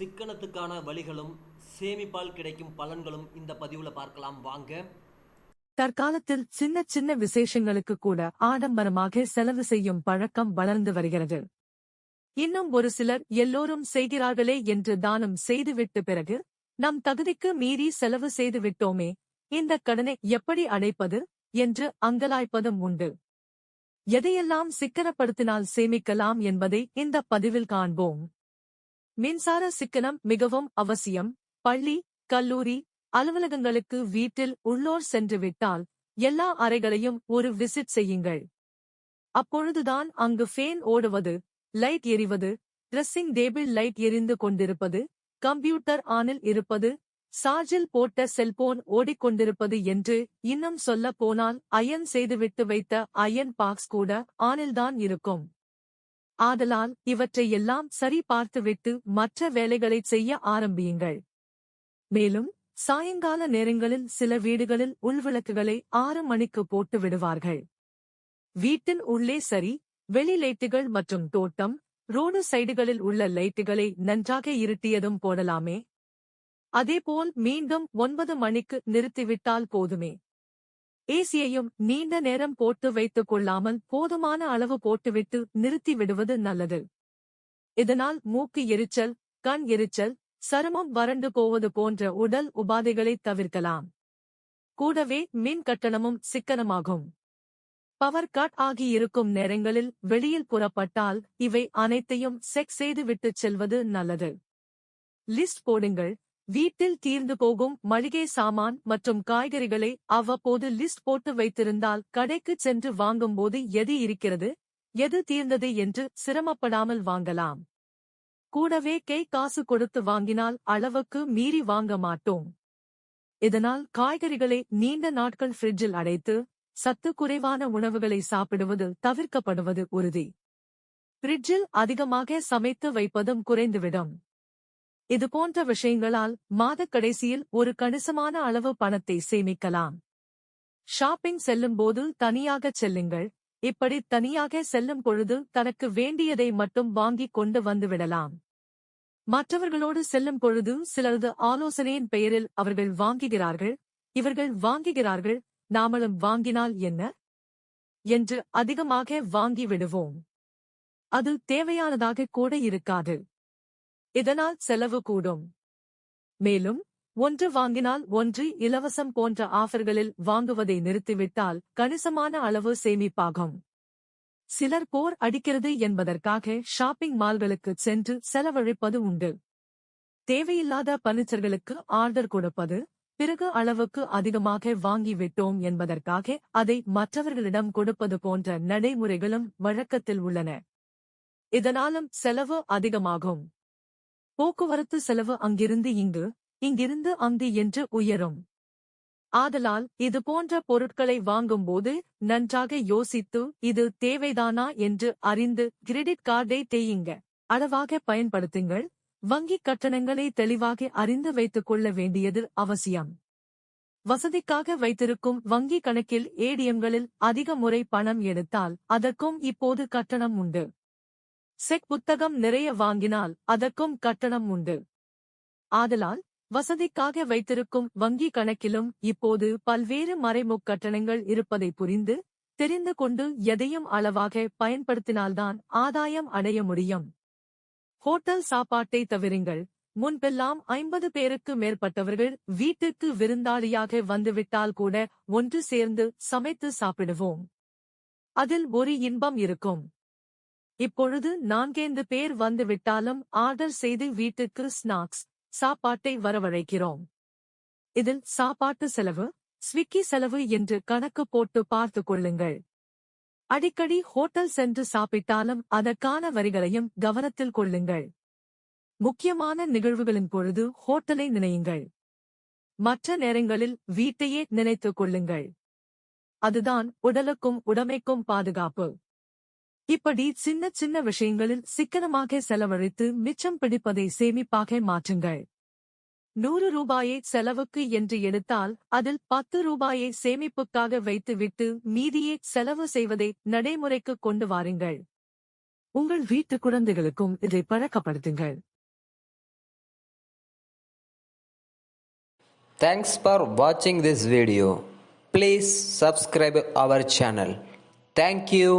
சிக்கனத்துக்கான வழிகளும் சேமிப்பால் கிடைக்கும் பலன்களும் இந்த பதிவுல பார்க்கலாம். வாங்க. தற்காலத்தில் சின்ன சின்ன விசேஷங்களுக்கு கூட ஆடம்பரமாக செலவு செய்யும் பழக்கம் வளர்ந்து வருகிறது. இன்னும் ஒரு சிலர் எல்லோரும் செய்கிறார்களே என்று தானம் செய்துவிட்டு பிறகு நம் தகுதிக்கு மீறி செலவு செய்து விட்டோமே இந்த கடனை எப்படி அடைப்பது என்று அங்கலாய்ப்பதும் உண்டு. எதையெல்லாம் சிக்கனப்படுத்தினால் சேமிக்கலாம் என்பதை இந்த பதிவில் காண்போம். மின்சார சிக்கனம் மிகவும் அவசியம். பள்ளி கல்லூரி அலுவலகங்களுக்கு வீட்டில் உள்ளோர் சென்று விட்டால் எல்லா அறைகளையும் ஒரு விசிட் செய்யுங்கள். அப்பொழுதுதான் அங்கு ஃபேன் ஓடுவது லைட் எரிவது ட்ரெஸ்ஸிங் டேபிள் லைட் எரிந்து கொண்டிருப்பது கம்ப்யூட்டர் ஆனில் இருப்பது சார்ஜில் போட்ட செல்போன் ஓடிக்கொண்டிருப்பது என்று இன்னும் சொல்ல போனால் அயன் செய்துவிட்டு வைத்த அயன் பாக்ஸ் கூட ஆனில்தான் இருக்கும். ஆதலால் இவற்றை எல்லாம் சரி பார்த்துவிட்டு மற்ற வேலைகளைச் செய்ய ஆரம்பியுங்கள். மேலும் சாயங்கால நேரங்களில் சில வீடுகளில் உள்விளக்குகளை ஆறு மணிக்கு போட்டு விடுவார்கள். வீட்டின் உள்ளே சரி வெளி லைட்டுகள் மற்றும் தோட்டம் ரோடு சைடுகளில் உள்ள லைட்டுகளை நன்றாக இருட்டியதும் போடலாமே. அதேபோல் மீண்டும் ஒன்பது மணிக்கு நிறுத்திவிட்டால் போதுமே. ஏசியையும் நீண்ட நேரம் போட்டு வைத்துக் கொள்ளாமல் போதுமான அளவு போட்டுவிட்டு நிறுத்தி விடுவது நல்லது. இதனால் மூக்கு எரிச்சல் கண் எரிச்சல் சருமம் வறண்டு போவது போன்ற உடல் உபாதைகளை தவிர்க்கலாம். கூடவே மின் கட்டணமும் சிக்கனமாகும். பவர் கட் ஆகியிருக்கும் நேரங்களில் வெளியில் புறப்பட்டால் இவை அனைத்தையும் செக் செய்துவிட்டுச் செல்வது நல்லது. லிஸ்ட் போடுங்கள். வீட்டில் தீர்ந்து போகும் மளிகை சாமான் மற்றும் காய்கறிகளை அவ்வப்போது லிஸ்ட் போட்டு வைத்திருந்தால் கடைக்குச் சென்று வாங்கும்போது எது இருக்கிறது? எது தீர்ந்தது என்று சிரமப்படாமல் வாங்கலாம். கூடவே கை காசு கொடுத்து வாங்கினால் அளவுக்கு மீறி வாங்க மாட்டோம். இதனால் காய்கறிகளை நீண்ட நாட்கள் ஃப்ரிட்ஜில் அடைத்து சத்து குறைவான உணவுகளை சாப்பிடுவது தவிர்க்கப்படுவது உறுதி. ஃப்ரிட்ஜில் அதிகமாக சமைத்து வைப்பதும் குறைந்துவிடும். இது போன்ற விஷயங்களால் மாதக் கடைசியில் ஒரு கணிசமான அளவு பணத்தை சேமிக்கலாம். ஷாப்பிங் செல்லும்போது தனியாகச் செல்லுங்கள். இப்படி தனியாக செல்லும் பொழுது தனக்கு வேண்டியதை மட்டும் வாங்கிக் கொண்டு வந்துவிடலாம். மற்றவர்களோடு செல்லும் பொழுது சிலரது ஆலோசனையின் பெயரில் அவர்கள் வாங்குகிறார்கள். இவர்கள் வாங்குகிறார்கள். நாமளும் வாங்கினால் என்ன? என்று அதிகமாக வாங்கி விடுவோம் அது தேவையானதாக கூட இருக்காது. இதனால் செலவு கூடும். மேலும் ஒன்று வாங்கினால் ஒன்று இலவசம் போன்ற ஆஃபர்களில் வாங்குவதை நிறுத்திவிட்டால் கணிசமான அளவு சேமிப்பாகும். சிலர் போர் அடிக்கிறது என்பதற்காக ஷாப்பிங் மால்களுக்கு சென்று செலவழிப்பது உண்டு. தேவையில்லாத பர்னிச்சர்களுக்கு ஆர்டர் கொடுப்பது பிறகு அளவுக்கு அதிகமாக வாங்கிவிட்டோம் என்பதற்காக அதை மற்றவர்களிடம் கொடுப்பது போன்ற நடைமுறைகளும் வழக்கத்தில் உள்ளன. இதனாலும் செலவு அதிகமாகும். போக்குவரத்து செலவு அங்கிருந்து இங்கு இங்கிருந்து அங்கு என்று உயரும். ஆதலால் இது போன்ற பொருட்களை வாங்கும்போது நன்றாக யோசித்து இது தேவைதானா என்று அறிந்து கிரெடிட் கார்டை தேயுங்க. அளவாக பயன்படுத்துங்கள். வங்கிக் கட்டணங்களை தெளிவாக அறிந்து வைத்துக் கொள்ள வேண்டியது அவசியம். வசதிக்காக வைத்திருக்கும் வங்கி கணக்கில் ஏடிஎம்களில் அதிக முறை பணம் எடுத்தால் அதற்கும் இப்போது கட்டணம் உண்டு. செக் புத்தகம் நிறைய வாங்கினால் அதற்கும் கட்டணம் உண்டு. ஆதலால் வசதிக்காக வைத்திருக்கும் வங்கி கணக்கிலும் இப்போது பல்வேறு மறைமுக் கட்டணங்கள் இருப்பதை புரிந்து தெரிந்து கொண்டு எதையும் அளவாக பயன்படுத்தினால்தான் ஆதாயம் அடைய முடியும். ஹோட்டல் சாப்பாட்டை தவிருங்கள். முன்பெல்லாம் ஐம்பது பேருக்கு மேற்பட்டவர்கள் வீட்டுக்கு விருந்தாளியாக வந்துவிட்டால் கூட ஒன்று சேர்ந்து சமைத்து சாப்பிடுவோம். அதில் ஒரு இன்பம் இருக்கும். இப்பொழுது நான்கைந்து பேர் வந்துவிட்டாலும் ஆர்டர் செய்து வீட்டுக்கு ஸ்நாக்ஸ் சாப்பாட்டை வரவழைக்கிறோம். இதில் சாப்பாட்டு செலவு ஸ்விக்கி செலவு என்று கணக்கு போட்டு பார்த்து கொள்ளுங்கள். அடிக்கடி ஹோட்டல் சென்று சாப்பிட்டாலும் அதற்கான வரிகளையும் கவனத்தில் கொள்ளுங்கள். முக்கியமான நிகழ்வுகளின் பொழுது ஹோட்டலை நினையுங்கள். மற்ற நேரங்களில் வீட்டையே நினைத்துக் கொள்ளுங்கள். அதுதான் உடலுக்கும் உடமைக்கும் பாதுகாப்பு. இப்படி சின்ன சின்ன விஷயங்களில் சிக்கனமாக செலவழித்து மிச்சம் பிடிப்பதை சேமிப்பாக மாற்றுங்கள். நூறு ரூபாயை செலவுக்கு என்று எடுத்தால் அதில் பத்து ரூபாயை சேமிப்புக்காக வைத்துவிட்டு மீதியை செலவு செய்வதை நடைமுறைக்கு கொண்டு வாருங்கள். உங்கள் வீட்டு குழந்தைகளுக்கும் இதை பழக்கப்படுத்துங்கள். தேங்க்ஸ் ஃபார் வாட்சிங் this video please subscribe our channel thank you.